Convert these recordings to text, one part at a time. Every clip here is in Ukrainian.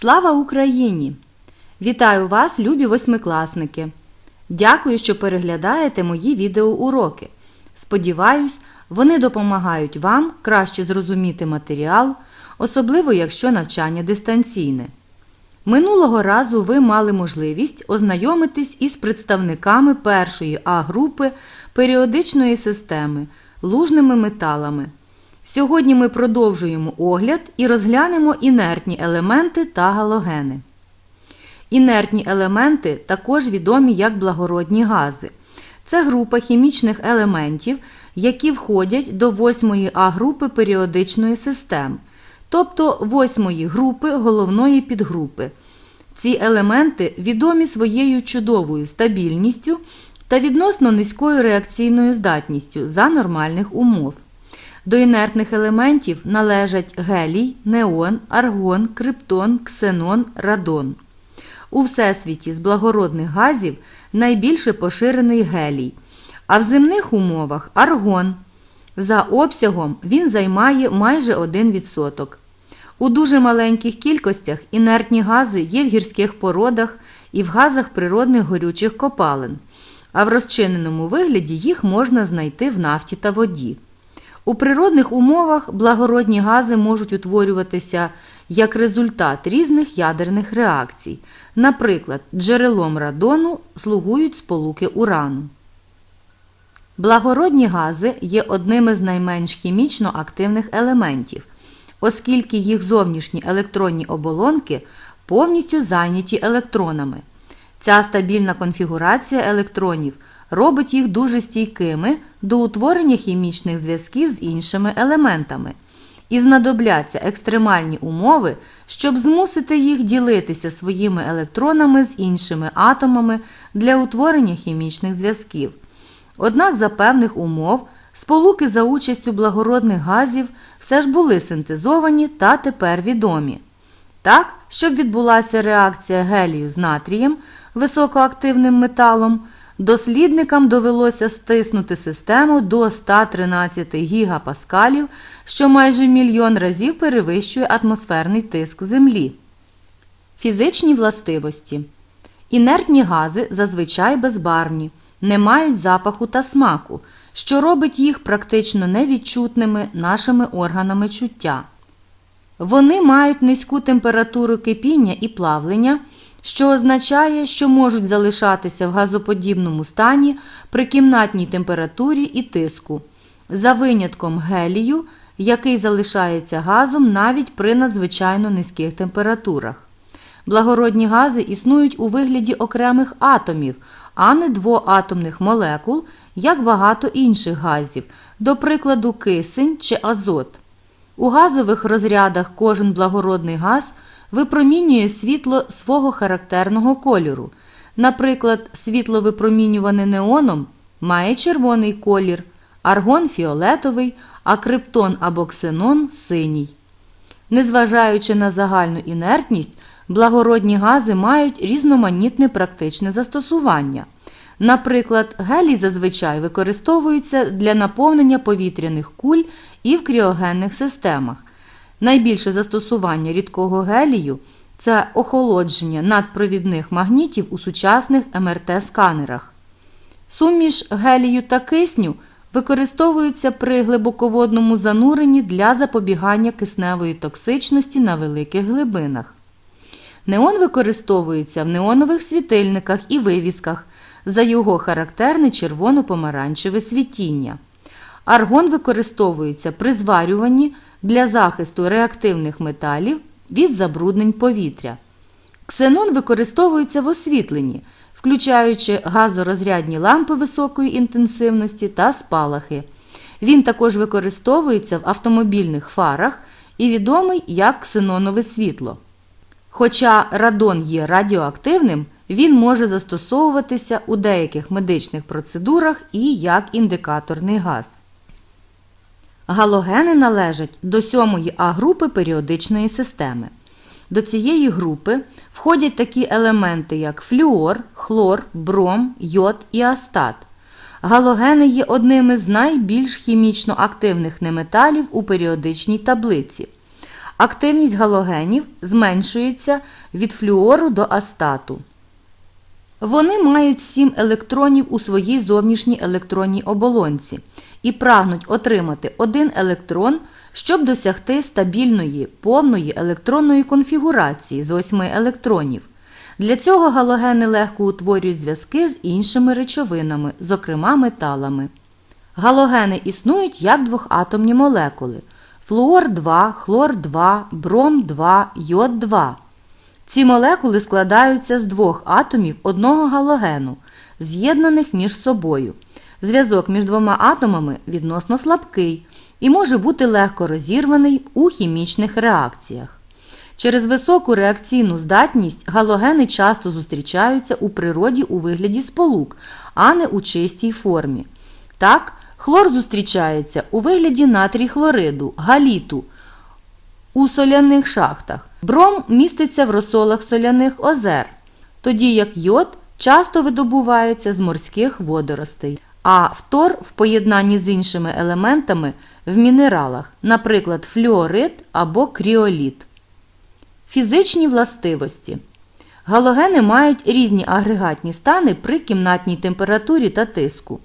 Слава Україні! Вітаю вас, любі восьмикласники! Дякую, що переглядаєте мої відеоуроки. Сподіваюсь, вони допомагають вам краще зрозуміти матеріал, особливо якщо навчання дистанційне. Минулого разу ви мали можливість ознайомитись із представниками першої А-групи періодичної системи лужними металами. Сьогодні ми продовжуємо огляд і розглянемо інертні елементи та галогени. Інертні елементи також відомі як благородні гази. Це група хімічних елементів, які входять до 8 А групи періодичної системи, тобто 8 групи головної підгрупи. Ці елементи відомі своєю чудовою стабільністю та відносно низькою реакційною здатністю за нормальних умов. До інертних елементів належать гелій, неон, аргон, криптон, ксенон, радон. У всесвіті з благородних газів найбільше поширений гелій, а в земних умовах аргон. За обсягом він займає майже 1%. У дуже маленьких кількостях інертні гази є в гірських породах і в газах природних горючих копалин, а в розчиненому вигляді їх можна знайти в нафті та воді. У природних умовах благородні гази можуть утворюватися як результат різних ядерних реакцій. Наприклад, джерелом радону слугують сполуки урану. Благородні гази є одним із найменш хімічно активних елементів, оскільки їх зовнішні електронні оболонки повністю зайняті електронами. Ця стабільна конфігурація електронів робить їх дуже стійкими до утворення хімічних зв'язків з іншими елементами. І знадобляться екстремальні умови, щоб змусити їх ділитися своїми електронами з іншими атомами для утворення хімічних зв'язків. Однак за певних умов сполуки за участю благородних газів все ж були синтезовані та тепер відомі. Так, щоб відбулася реакція гелію з натрієм, високоактивним металом, дослідникам довелося стиснути систему до 113 гігапаскалів, що майже мільйон разів перевищує атмосферний тиск Землі. Фізичні властивості. Інертні гази зазвичай безбарвні, не мають запаху та смаку, що робить їх практично невідчутними нашими органами чуття. Вони мають низьку температуру кипіння і плавлення, що означає, що можуть залишатися в газоподібному стані при кімнатній температурі і тиску, за винятком гелію, який залишається газом навіть при надзвичайно низьких температурах. Благородні гази існують у вигляді окремих атомів, а не двоатомних молекул, як багато інших газів, до прикладу, кисень чи азот. У газових розрядах кожен благородний газ випромінює світло свого характерного кольору. Наприклад, світло випромінюване неоном має червоний колір, аргон фіолетовий, а криптон або ксенон синій. Незважаючи на загальну інертність, благородні гази мають різноманітне практичне застосування. Наприклад, гелій зазвичай використовується для наповнення повітряних куль і в кріогенних системах. Найбільше застосування рідкого гелію це охолодження надпровідних магнітів у сучасних МРТ-сканерах. Суміш гелію та кисню використовуються при глибоководному зануренні для запобігання кисневої токсичності на великих глибинах. Неон використовується в неонових світильниках і вивісках за його характерне червоно-помаранчеве світіння. Аргон використовується при зварюванні для захисту реактивних металів від забруднень повітря. Ксенон використовується в освітленні, включаючи газорозрядні лампи високої інтенсивності та спалахи. Він також використовується в автомобільних фарах і відомий як ксенонове світло. Хоча радон є радіоактивним, він може застосовуватися у деяких медичних процедурах і як індикаторний газ. Галогени належать до сьомої А групи періодичної системи. До цієї групи входять такі елементи, як флюор, хлор, бром, йод і астат. Галогени є одними з найбільш хімічно активних неметалів у періодичній таблиці. Активність галогенів зменшується від флюору до астату. Вони мають 7 електронів у своїй зовнішній електронній оболонці і прагнуть отримати один електрон, щоб досягти стабільної повної електронної конфігурації з 8 електронів. Для цього галогени легко утворюють зв'язки з іншими речовинами, зокрема металами. Галогени існують як двохатомні молекули флуор 2, хлор 2, бром 2, йод 2. Ці молекули складаються з двох атомів одного галогену, з'єднаних між собою. Зв'язок між двома атомами відносно слабкий і може бути легко розірваний у хімічних реакціях. Через високу реакційну здатність галогени часто зустрічаються у природі у вигляді сполук, а не у чистій формі. Так, хлор зустрічається у вигляді натрій хлориду, галіту у соляних шахтах. Бром міститься в розсолах соляних озер, тоді як йод часто видобувається з морських водоростей, а фтор в поєднанні з іншими елементами в мінералах, наприклад, флюорит або кріоліт. Фізичні властивості. Галогени мають різні агрегатні стани при кімнатній температурі та тиску.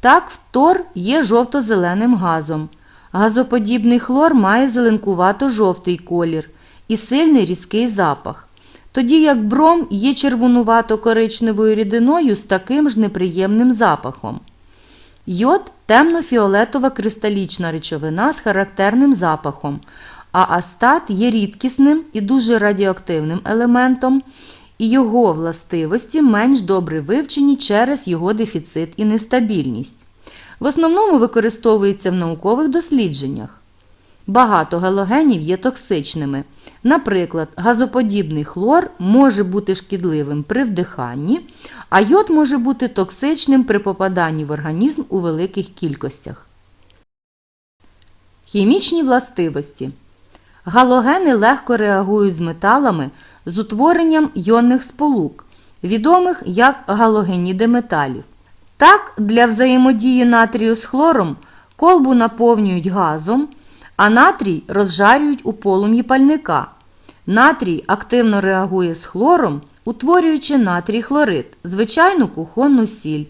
Так, фтор є жовто-зеленим газом. Газоподібний хлор має зеленкувато-жовтий колір і сильний різкий запах. Тоді як бром є червонувато-коричневою рідиною з таким ж неприємним запахом. Йод темно-фіолетова кристалічна речовина з характерним запахом, а астат є рідкісним і дуже радіоактивним елементом, і його властивості менш добре вивчені через його дефіцит і нестабільність. В основному використовується в наукових дослідженнях. Багато галогенів є токсичними. Наприклад, газоподібний хлор може бути шкідливим при вдиханні, а йод може бути токсичним при попаданні в організм у великих кількостях. Хімічні властивості. Галогени легко реагують з металами з утворенням йонних сполук, відомих як галогеніди металів. Так, для взаємодії натрію з хлором колбу наповнюють газом, а натрій розжарюють у полум'ї пальника. Натрій активно реагує з хлором, утворюючи натрій хлорид, звичайну кухонну сіль.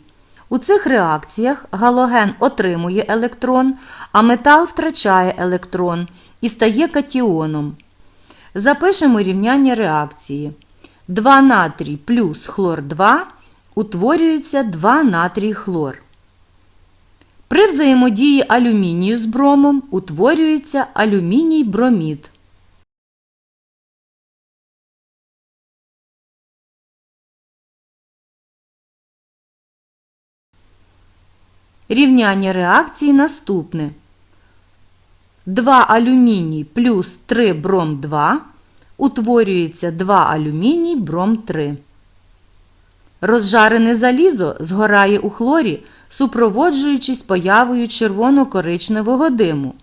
У цих реакціях галоген отримує електрон, а метал втрачає електрон і стає катіоном. Запишемо рівняння реакції. 2 натрій плюс хлор 2 утворюється 2 натрій хлор. При взаємодії алюмінію з бромом утворюється алюміній бромід. Рівняння реакції наступне. 2 алюміній плюс 3 бром 2 утворюється 2 алюміній бром 3. Розжарене залізо згорає у хлорі, супроводжуючись появою червоно-коричневого диму.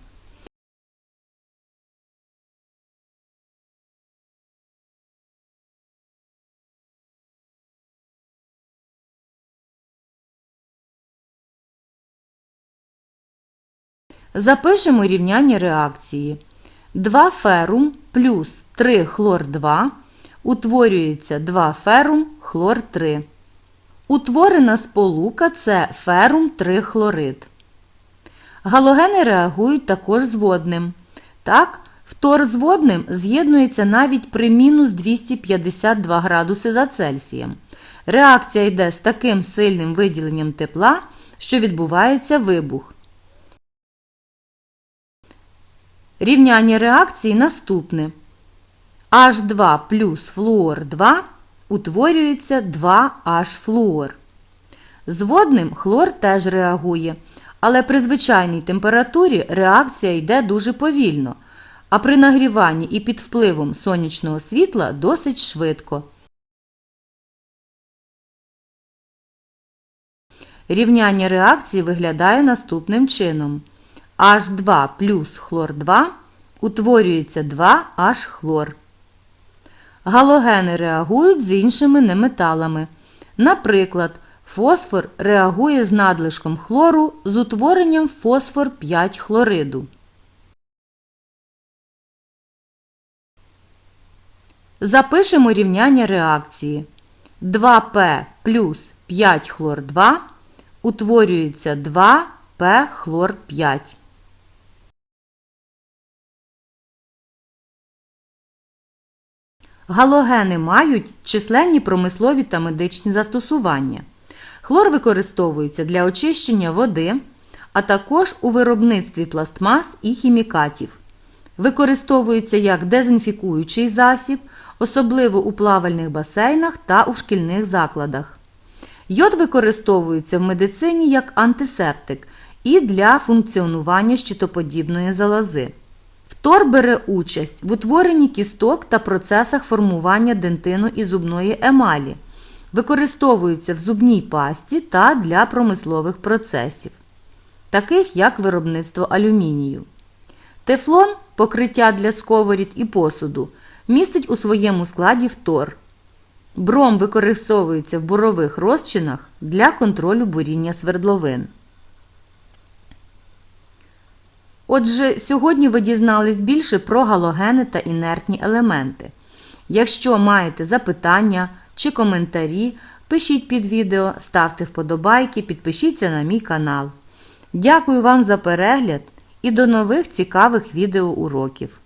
Запишемо рівняння реакції. 2 ферум плюс 3 хлор 2 утворюється 2 ферум хлор 3. Утворена сполука це ферум 3 хлорид. Галогени реагують також з водним. Так, фтор з водним з'єднується навіть при мінус 252 градуси за Цельсієм. Реакція йде з таким сильним виділенням тепла, що відбувається вибух. Рівняння реакції наступне. H2 плюс флуор 2 утворюється 2H флуор. З водним хлор теж реагує, але при звичайній температурі реакція йде дуже повільно, а при нагріванні і під впливом сонячного світла досить швидко. Рівняння реакції виглядає наступним чином. H2 плюс хлор 2 утворюється 2H хлор. Галогени реагують з іншими неметалами. Наприклад, фосфор реагує з надлишком хлору з утворенням фосфор 5 хлориду. Запишемо рівняння реакції. 2П плюс 5 хлор 2 утворюється 2П хлор 5. Галогени мають численні промислові та медичні застосування. Хлор використовується для очищення води, а також у виробництві пластмас і хімікатів. Використовується як дезінфікуючий засіб, особливо у плавальних басейнах та у шкільних закладах. Йод використовується в медицині як антисептик і для функціонування щитоподібної залози. Фтор бере участь в утворенні кісток та процесах формування дентину і зубної емалі. Використовується в зубній пасті та для промислових процесів, таких як виробництво алюмінію. Тефлон покриття для сковорід і посуду містить у своєму складі фтор. Бром використовується в бурових розчинах для контролю буріння свердловин. Отже, сьогодні ви дізнались більше про галогени та інертні елементи. Якщо маєте запитання чи коментарі, пишіть під відео, ставте вподобайки, підпишіться на мій канал. Дякую вам за перегляд і до нових цікавих відеоуроків!